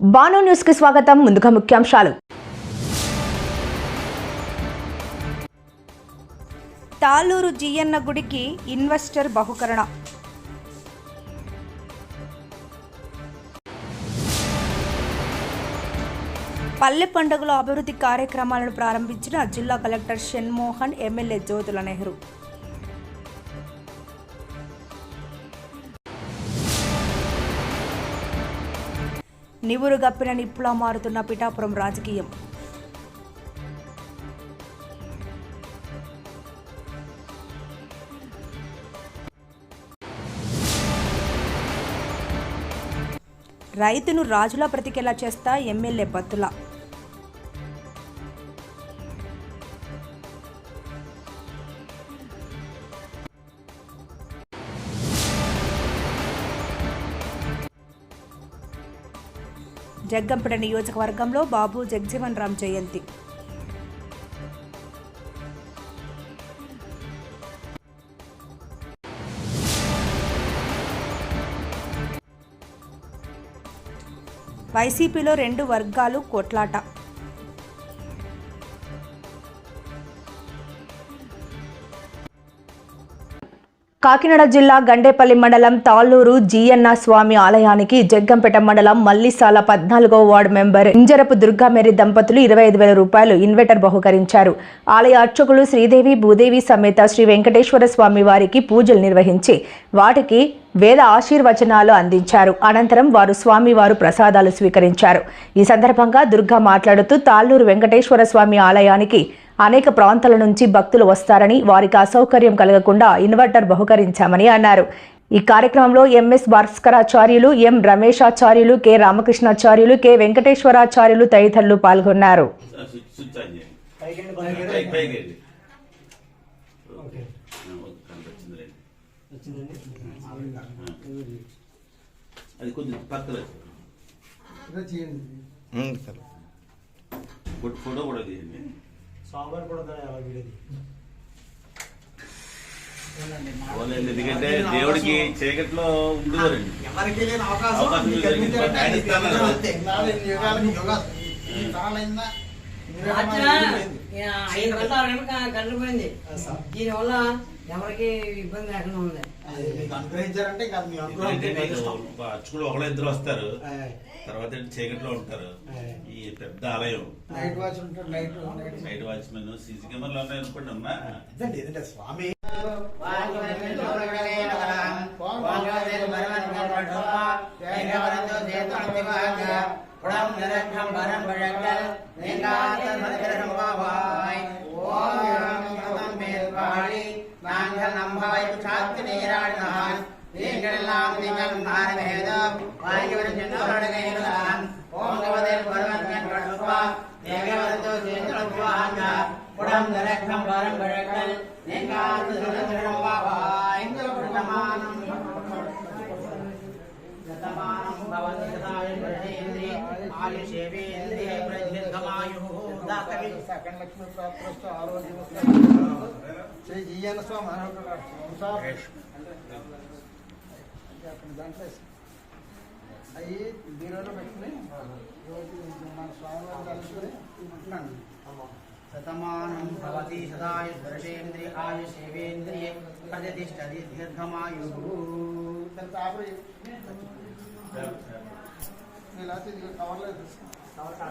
బాను న్యూస్కి స్వాగతం. ముందుగా ముఖ్యాంశాలు. తాళూరు జియన్న గుడికి ఇన్వెస్టర్ బహుకరణ. పల్లె పండుగల అభివృద్ధి కార్యక్రమాలను ప్రారంభించిన జిల్లా కలెక్టర్ షణ్మోహన్ ఎమ్మెల్యే జ్యోతుల నెహ్రూ. నివురు గప్పిన నిప్పులా మారుతున్న పిఠాపురం రాజకీయం. రైతును రాజులా బ్రతికేలా చేస్తా ఎమ్మెల్యే బత్తుల జగ్గంపేట నియోజకవర్గంలో బాబు జగ్జీవన్ రామ్ జయంతి. వైసీపీలో రెండు వర్గాలు కొట్లాట. కాకినాడ జిల్లా గండేపల్లి మండలం తాళ్ళూరు జీఎన్న స్వామి ఆలయానికి జగ్గంపేట మండలం మల్లిసాల పద్నాలుగో వార్డు మెంబర్ ఇంజరపు దుర్గామేరి దంపతులు ఇరవై ఐదు వేల రూపాయలు ఇన్వెటర్ బహుకరించారు. ఆలయ అర్చకులు శ్రీదేవి భూదేవి సమేత శ్రీ వెంకటేశ్వర స్వామి వారికి పూజలు నిర్వహించి వాటికి వేద ఆశీర్వచనాలు అందించారు. అనంతరం వారు స్వామివారు ప్రసాదాలు స్వీకరించారు. ఈ సందర్భంగా దుర్గా మాట్లాడుతూ తాళ్ళూరు వెంకటేశ్వర స్వామి ఆలయానికి అనేక ప్రాంతాల నుంచి భక్తులు వస్తారని వారికి అసౌకర్యం కలగకుండా ఇన్వర్టర్ బహుకరించామని అన్నారు. ఈ కార్యక్రమంలో MS Bhaskaracharyulu M Rameshacharyulu K Ramakrishnacharyulu K Venkateswaracharyulu తదితరులు పాల్గొన్నారు. అది పక్కన ఫోటో కూడా తీయండి. సాంబార్ కూడా దాని అలా వీడేది పోలేండి, ఎందుకంటే దేవుడికి చీకట్లో ఉండేవారండి ఎవరికి లేని అవకాశం అవకాశం మీకు జరిగింది. కల్పించారంటే ఆయన మీకు ఇస్తానన్నారు. అందరూ అంతే. ఇన్నాళ్ళు ఇన్ని యుగాలకు యుగాలు. ఈ తరాలైందా? ఇన్ని రకాల జరిగింది. ఐదు గంటల కలిసిపోయింది దీనివల్ల ఎవరికి ఇబ్బంది లేకుండా ఉంది. అనుగ్రహించారంటే. అర్చకులు ఒకళ్ళ ఇద్దరు వస్తారు. తర్వాత చీకట్లో ఉంటారు. ఈ పెద్ద ఆలయం. Night watch night watchman CC కెమెరాలు ఉన్నాయి అనుకోండి ఉన్నా நாங்கள் நம்பாய் சாத்து நீராடினால் நீங்கள் எல்லாம் நீங்கள் நாரவேதம் வாங்கி வரும் சென்றவருடையதான் ஓம் கவதில் பருவத்தன் கடுப்பா தேகவரத்து சேர்ந்துவாங்க குடம் திரக்கம் வரும் பிழக்கள் దాతవి సెకండ్ లక్ష్మీ ప్రాప్తిస్తూ ఆరోగ్యం శ్రీ జీఎన్ స్వామి అనుగ్రహం దాంట్లో అవి బీరోలో పెట్టుకుని రోజు మన స్వామివారి తలుచుకుని ఉంటున్నాను శతమానం భవతి శతాయ దర్శేంద్రియ ఆయుషేవేంద్రియ ప్రతిష్టతి దీర్ఘమాయుః దాని ఆపరి ఇలా కవర్లో తీసుకున్నాను 然后上